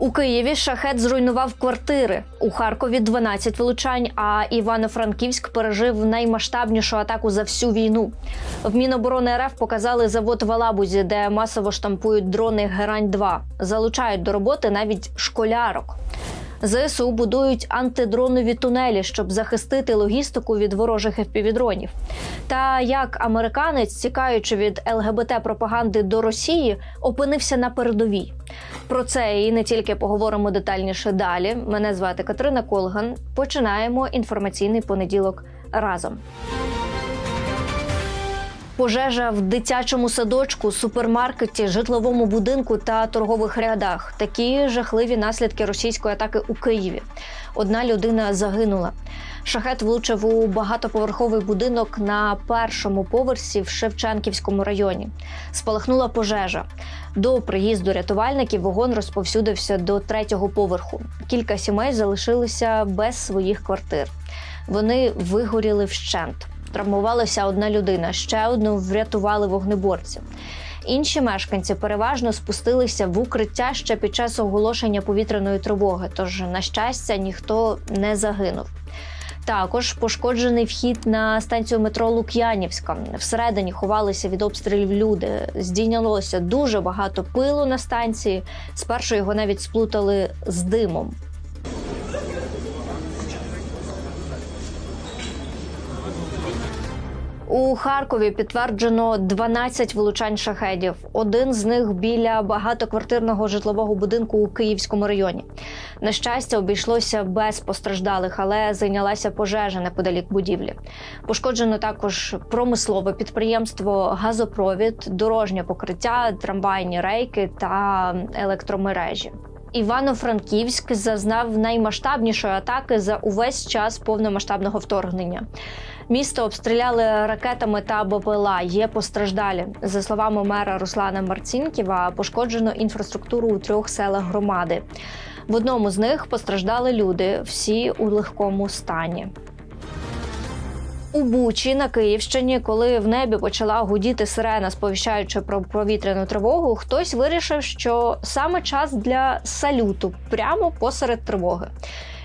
У Києві шахет зруйнував квартири. У Харкові 12 влучань. А Івано-Франківськ пережив наймасштабнішу атаку за всю війну. В Міноборони РФ показали завод в Алабузі, де масово штампують дрони Герань 2 Залучають до роботи навіть школярок. ЗСУ будують антидронові тунелі, щоб захистити логістику від ворожих FPV-дронів. Та як американець, тікаючи від ЛГБТ пропаганди до Росії, опинився на передовій. Про це і не тільки поговоримо детальніше далі. Мене звати Катерина Колган. Починаємо інформаційний понеділок разом. Пожежа в дитячому садочку, супермаркеті, житловому будинку та торгових рядах. Такі жахливі наслідки російської атаки у Києві. Одна людина загинула. Шахет влучив у багатоповерховий будинок на першому поверсі в Шевченківському районі. Спалахнула пожежа. До приїзду рятувальників вогонь розповсюдився до третього поверху. Кілька сімей залишилися без своїх квартир. Вони вигоріли вщент. Травмувалася одна людина, ще одну врятували вогнеборці. Інші мешканці переважно спустилися в укриття ще під час оголошення повітряної тривоги. Тож, на щастя, ніхто не загинув. Також пошкоджений вхід на станцію метро Лук'янівська. Всередині ховалися від обстрілів люди. Здійнялося дуже багато пилу на станції. Спершу його навіть сплутали з димом. У Харкові підтверджено 12 влучань шахедів. Один з них біля багатоквартирного житлового будинку у Київському районі. На щастя, обійшлося без постраждалих, але зайнялася пожежа неподалік будівлі. Пошкоджено також промислове підприємство, газопровід, дорожнє покриття, трамвайні рейки та електромережі. Івано-Франківськ зазнав наймасштабнішої атаки за увесь час повномасштабного вторгнення. Місто обстріляли ракетами та БПЛА. Є постраждалі. За словами мера Руслана Марцінківа, пошкоджено інфраструктуру у трьох селах громади. В одному з них постраждали люди, всі у легкому стані. У Бучі на Київщині, коли в небі почала гудіти сирена, сповіщаючи про повітряну тривогу, хтось вирішив, що саме час для салюту прямо посеред тривоги.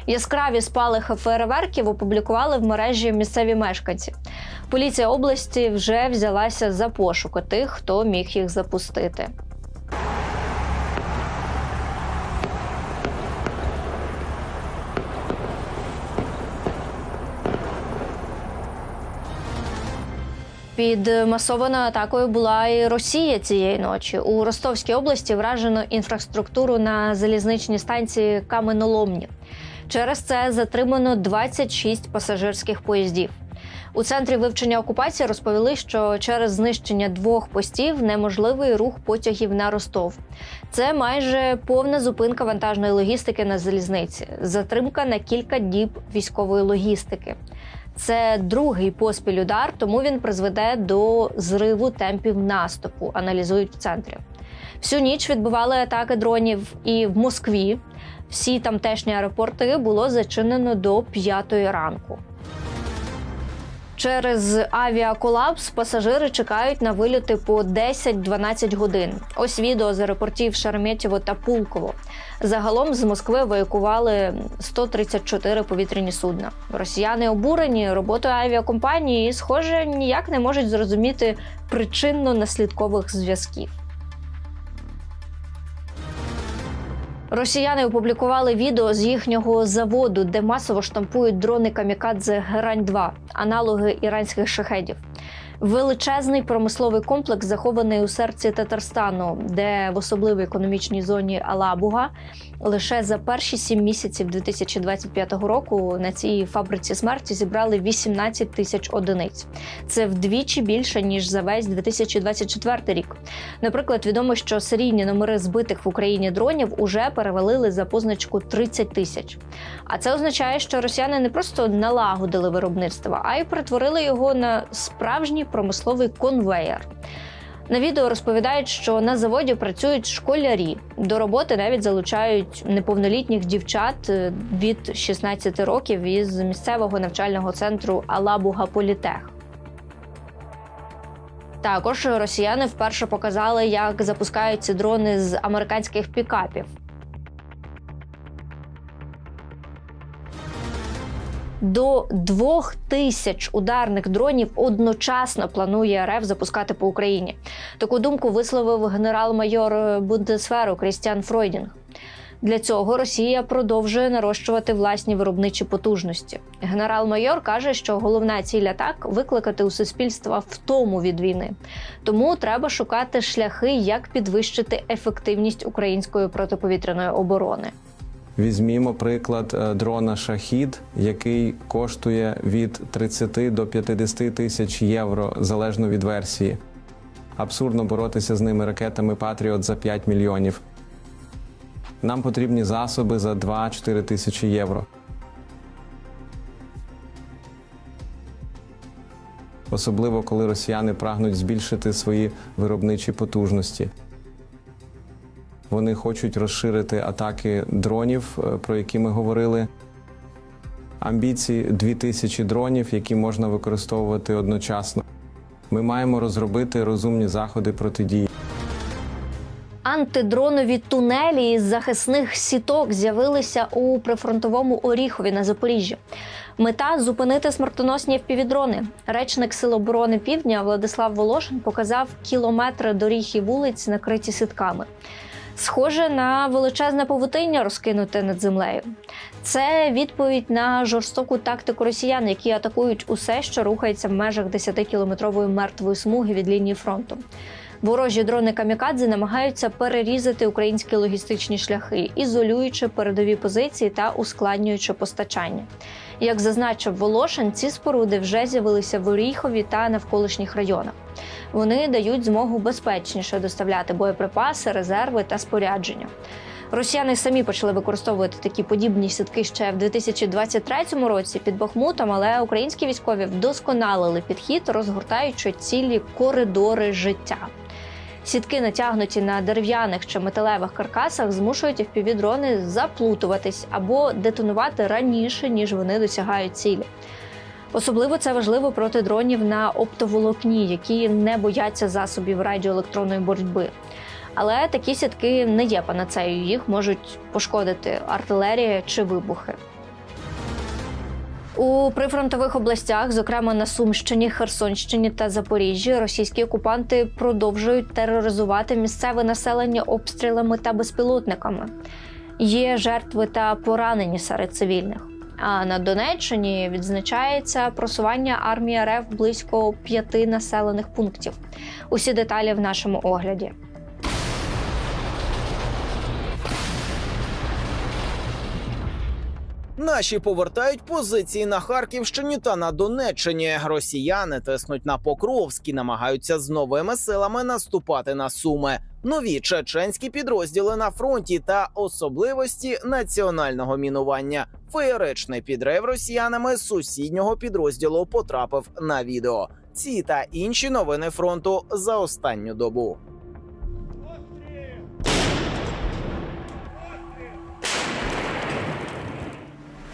Яскраві спалахи фейерверків опублікували в мережі місцеві мешканці. Поліція області вже взялася за пошуки тих, хто міг їх запустити. Під масованою атакою була і Росія цієї ночі. У Ростовській області вражено інфраструктуру на залізничній станції Каменоломні. Через це затримано 26 пасажирських поїздів. У центрі вивчення окупації розповіли, що через знищення двох постів неможливий рух потягів на Ростов. Це майже повна зупинка вантажної логістики на залізниці, затримка на кілька діб військової логістики. Це другий поспіль удар, тому він призведе до зриву темпів наступу. Аналізують в центрі. Всю ніч відбували атаки дронів і в Москві. Всі тамтешні аеропорти було зачинено до п'ятої ранку. Через авіаколапс пасажири чекають на вильоти по 10-12 годин. Ось відео з аеропортів Шереметьєво та Пулково. Загалом з Москви евакували 134 повітряні судна. Росіяни обурені роботою авіакомпанії схоже, ніяк не можуть зрозуміти причинно-наслідкових зв'язків. Росіяни опублікували відео з їхнього заводу, де масово штампують дрони камікадзе Герань 2 аналоги іранських шахедів. Величезний промисловий комплекс захований у серці Татарстану, де в особливій економічній зоні Алабуга лише за перші сім місяців 2025 року на цій фабриці смерті зібрали 18 тисяч одиниць. Це вдвічі більше ніж за весь 2024 рік. Наприклад, відомо, що серійні номери збитих в Україні дронів уже перевалили за позначку 30 тисяч. А це означає, що росіяни не просто налагодили виробництво, а й перетворили його на справжній промисловий конвеєр. На відео розповідають, що на заводі працюють школярі. До роботи навіть залучають неповнолітніх дівчат е, від 16 років із місцевого навчального центру Алабуга Політех. Також росіяни вперше показали, як запускаються дрони з американських пікапів. До двох тисяч ударних дронів одночасно планує РФ запускати по Україні. Таку думку висловив генерал-майор Бундесферу Крістіан Фройдінг. Для цього Росія продовжує нарощувати власні виробничі потужності. Генерал-майор каже, що головна ціль атак викликати у суспільства втому від війни. Тому треба шукати шляхи, як підвищити ефективність української протиповітряної оборони. Візьмімо приклад е, дрона Шахід, який коштує від 30 до 50 тисяч євро залежно від версії. Абсурдно боротися з ними ракетами Патріот за 5 мільйонів. Нам потрібні засоби за 2-4 тисячі євро. Особливо коли росіяни прагнуть збільшити свої виробничі потужності. Вони хочуть розширити атаки дронів, е, про які ми говорили. Амбіції 2000 дронів, які можна використовувати одночасно. Ми маємо розробити розумні заходи протидії. Антидронові тунелі із захисних сіток з'явилися у прифронтовому Оріхові на Запоріжжі. Мета зупинити смертоносні впівдрони. Речник Сил оборони Півдня Владислав Волошин показав кілометри доріг і вулиць, накриті сітками. Схоже на величезне павутиння розкинуте над землею. Це відповідь на жорстоку тактику росіян, які атакують усе, що рухається в межах 10-кілометрової мертвої смуги від лінії фронту. Ворожі дрони камікадзе намагаються перерізати українські логістичні шляхи, ізолюючи передові позиції та ускладнюючи постачання. Як зазначив Волошин, ці споруди вже з'явилися в Оріхові та навколишніх районах. Вони дають змогу безпечніше доставляти боєприпаси, резерви та спорядження. Росіяни самі почали використовувати такі подібні сітки ще в 2023 році під Бахмутом, але українські військові вдосконалили підхід, розгортаючи цілі коридори життя. Сітки, натягнуті на дерев'яних чи металевих каркасах, змушують впівдрони заплутуватись або детонувати раніше, ніж вони досягають цілі. Особливо це важливо проти дронів на оптоволокні, які не бояться засобів радіоелектронної боротьби. Але такі сітки не є панацею, їх можуть пошкодити артилерія чи вибухи. У прифронтових областях, зокрема на Сумщині, Херсонщині та Запоріжжі, російські окупанти продовжують тероризувати місцеве населення обстрілами та безпілотниками. Є жертви та поранені серед цивільних. А на Донеччині відзначається просування армії РФ близько п'яти населених пунктів. Усі деталі в нашому огляді. Наші повертають позиції на Харківщині та на Донеччині. Росіяни тиснуть на Покровськ і намагаються з новими силами наступати на Суми. Нові чеченські підрозділи на фронті та особливості національного мінування. Феєричний підрив росіянами сусіднього підрозділу потрапив на відео. Ці та інші новини фронту за останню добу.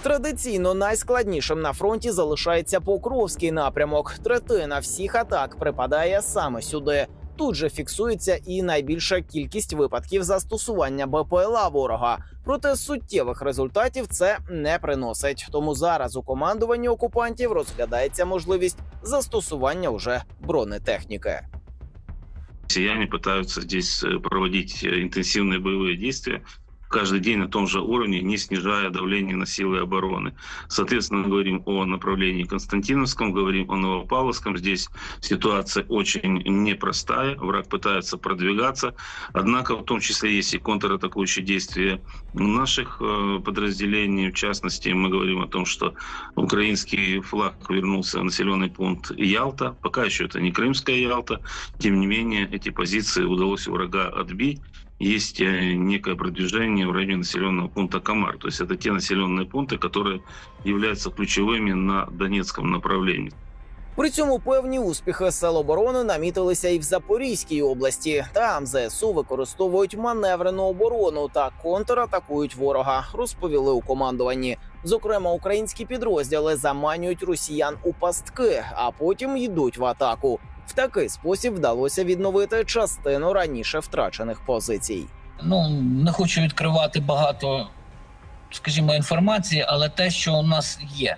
Традиційно найскладнішим на фронті залишається Покровський напрямок. Третина всіх атак припадає саме сюди. Тут же фіксується і найбільша кількість випадків застосування БПЛА ворога. Проте суттєвих результатів це не приносить. Тому зараз у командуванні окупантів розглядається можливість застосування уже бронетехніки. Россияне пытаются здесь э, проводить э, интенсивные боевые действия каждый день на том же уровне, не снижая давление на силы обороны. Соответственно, говорим о направлении Константиновском, говорим о Новопавловском. Здесь ситуация очень непростая. Враг пытается продвигаться. Однако, в том числе, есть и контратакующие действия наших э, подразделений. В частности, мы говорим о том, что украинский флаг вернулся в населенный пункт Ялта. Пока еще это не Крымская Ялта. Тем не менее, эти позиции удалось у врага отбить есть э, некое продвижение в районе населенного пункта Камар. То есть это те населенные пункты, которые являются ключевыми на Донецком направлении. При цьому певні успіхи сил оборони намітилися і в Запорізькій області. Там ЗСУ використовують маневрену оборону та контратакують ворога. Розповіли у командуванні. Зокрема, українські підрозділи заманюють росіян у пастки, а потім йдуть в атаку. В такий спосіб вдалося відновити частину раніше втрачених позицій. ну не хочу відкривати багато, скажімо, інформації, але те, що у нас є,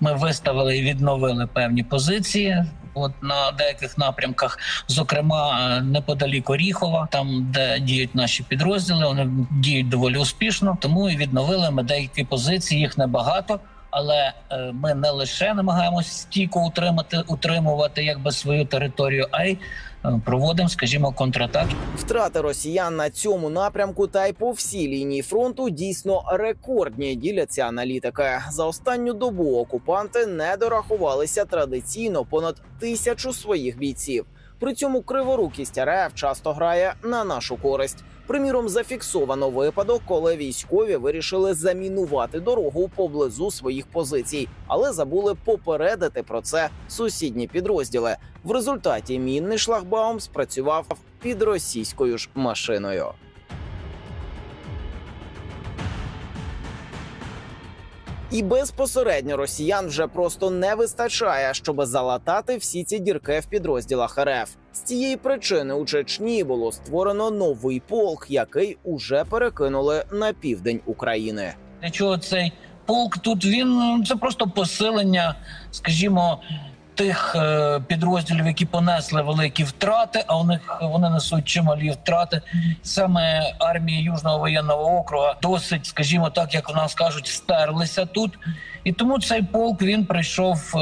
Ми виставили і відновили певні позиції. От на деяких напрямках, зокрема е, неподалік Оріхова, там де діють наші підрозділи, вони діють доволі успішно. Тому і відновили ми деякі позиції. Їх небагато, але е, ми не лише намагаємося стійко утримати утримувати якби свою територію, а й е, проводимо, скажімо, контратаки. Втрати росіян на цьому напрямку та й по всій лінії фронту дійсно рекордні. Діляться аналітики. За останню добу окупанти не дорахувалися традиційно понад тисячу своїх бійців. При цьому криворукість РФ часто грає на нашу користь. Приміром, зафіксовано випадок, коли військові вирішили замінувати дорогу поблизу своїх позицій, але забули попередити про це сусідні підрозділи. В результаті мінний шлагбаум спрацював під російською ж машиною. І безпосередньо росіян вже просто не вистачає, щоб залатати всі ці дірки в підрозділах РФ. З цієї причини у Чечні було створено новий полк, який уже перекинули на південь України. Для чого цей полк тут він ну, це просто посилення, скажімо, тих е, підрозділів, які понесли великі втрати, а у них вони несуть чималі втрати. Саме армії Южного воєнного округа досить, скажімо так, як в нас кажуть, стерлися тут. І тому цей полк він прийшов е,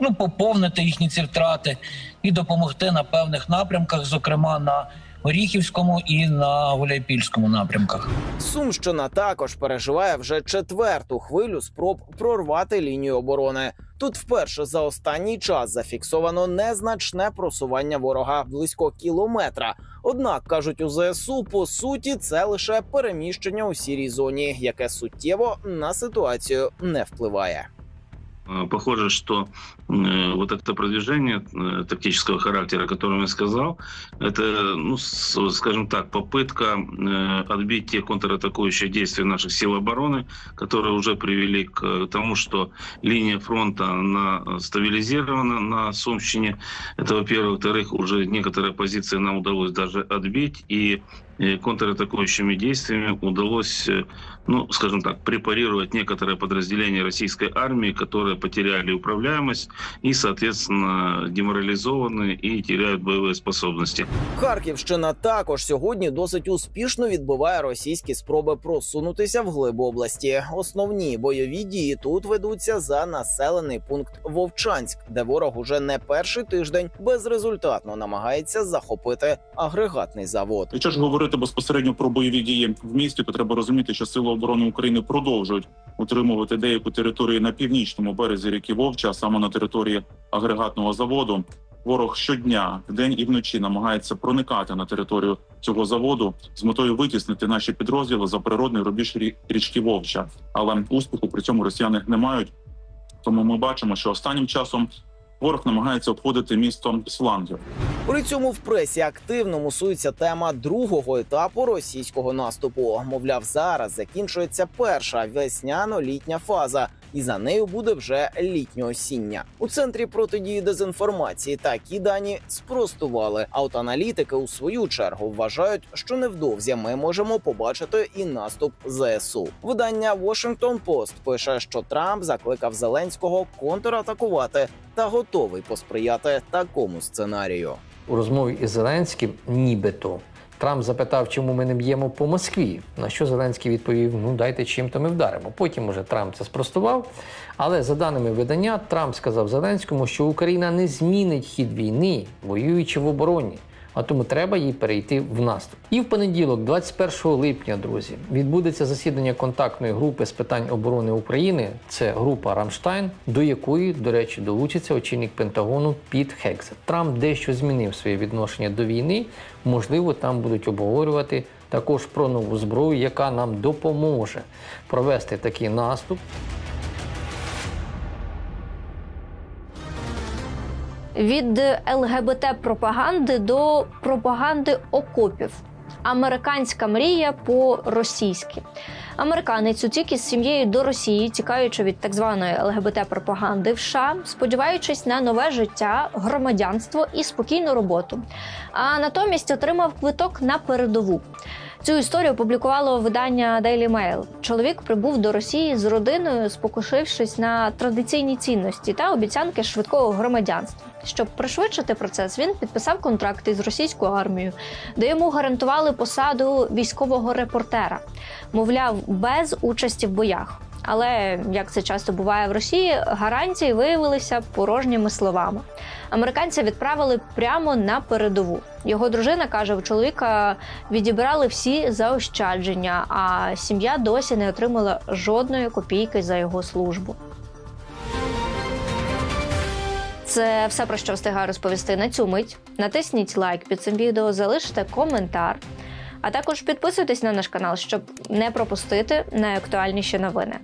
ну поповнити їхні ці втрати і допомогти на певних напрямках, зокрема на Оріхівському і на Гуляйпільському напрямках. Сумщина також переживає вже четверту хвилю спроб прорвати лінію оборони. Тут вперше за останній час зафіксовано незначне просування ворога близько кілометра. Однак кажуть у ЗСУ, по суті, це лише переміщення у сірій зоні, яке суттєво на ситуацію не впливає. Э, Похоже, что э, вот это продвижение э, тактического характера, о котором я сказал, это, ну, скажем так, попытка э, отбить те контратакующие действия наших сил обороны, которые уже привели к тому, что линия фронта она стабилизирована на Сумщине. Это, во-первых. Во-вторых, уже некоторые позиции нам удалось даже отбить, и контратакующими действиями удалось, э, ну, скажем так, препарировать некоторые подразделения российской армии, которые потеряли управляемость и, соответственно, деморализованы и теряют боевые способности. Харківщина також сьогодні досить успішно відбиває російські спроби просунутися в глиб області. Основні бойові дії тут ведуться за населений пункт Вовчанськ, де ворог уже не перший тиждень безрезультатно намагається захопити агрегатний завод. Якщо ж говорити безпосередньо про бойові дії в місті, то треба розуміти, що сили оборони України продовжують утримувати деяку територію на північному березі ріки Вовча, саме на території агрегатного заводу. Ворог щодня, вдень і вночі намагається проникати на територію цього заводу з метою витіснити наші підрозділи за природний рубіж рі- річки Вовча. Але успіху при цьому росіяни не мають. Тому ми бачимо, що останнім часом ворог намагається обходити місто з флангів. При цьому в пресі активно мусується тема другого етапу російського наступу. Мовляв, зараз закінчується перша весняно-літня фаза, і за нею буде вже літньо-осіння. У центрі протидії дезінформації такі дані спростували. А аналітики у свою чергу вважають, що невдовзі ми можемо побачити і наступ ЗСУ. Видання Washington Post пише, що Трамп закликав Зеленського контратакувати та готовий посприяти такому сценарію. у розмові із Зеленським, нібито Трамп запитав, чому ми не б'ємо по Москві. На що Зеленський відповів: ну дайте чим то ми вдаримо. Потім уже Трамп це спростував. Але за даними видання, Трамп сказав Зеленському, що Україна не змінить хід війни, воюючи в обороні. А тому треба їй перейти в наступ. І в понеділок, 21 липня, друзі, відбудеться засідання контактної групи з питань оборони України. Це група Рамштайн, до якої, до речі, долучиться очільник Пентагону Піт Хексет. Трамп дещо змінив своє відношення до війни. Можливо, там будуть обговорювати також про нову зброю, яка нам допоможе провести такий наступ. Від ЛГБТ пропаганди до пропаганди окопів. Американська мрія по російськи. Американець утік із сім'єю до Росії, тікаючи від так званої ЛГБТ пропаганди в США, сподіваючись на нове життя, громадянство і спокійну роботу. А натомість отримав квиток на передову. Цю історію опублікувало видання Daily Mail. Чоловік прибув до Росії з родиною, спокушившись на традиційні цінності та обіцянки швидкого громадянства. Щоб пришвидшити процес, він підписав контракт із російською армією, де йому гарантували посаду військового репортера, мовляв, без участі в боях. Але як це часто буває в Росії, гарантії виявилися порожніми словами. Американця відправили прямо на передову. Його дружина каже, у чоловіка відібрали всі заощадження, а сім'я досі не отримала жодної копійки за його службу. Це все про що встигаю розповісти на цю мить. Натисніть лайк під цим відео, залиште коментар. А також підписуйтесь на наш канал, щоб не пропустити найактуальніші новини.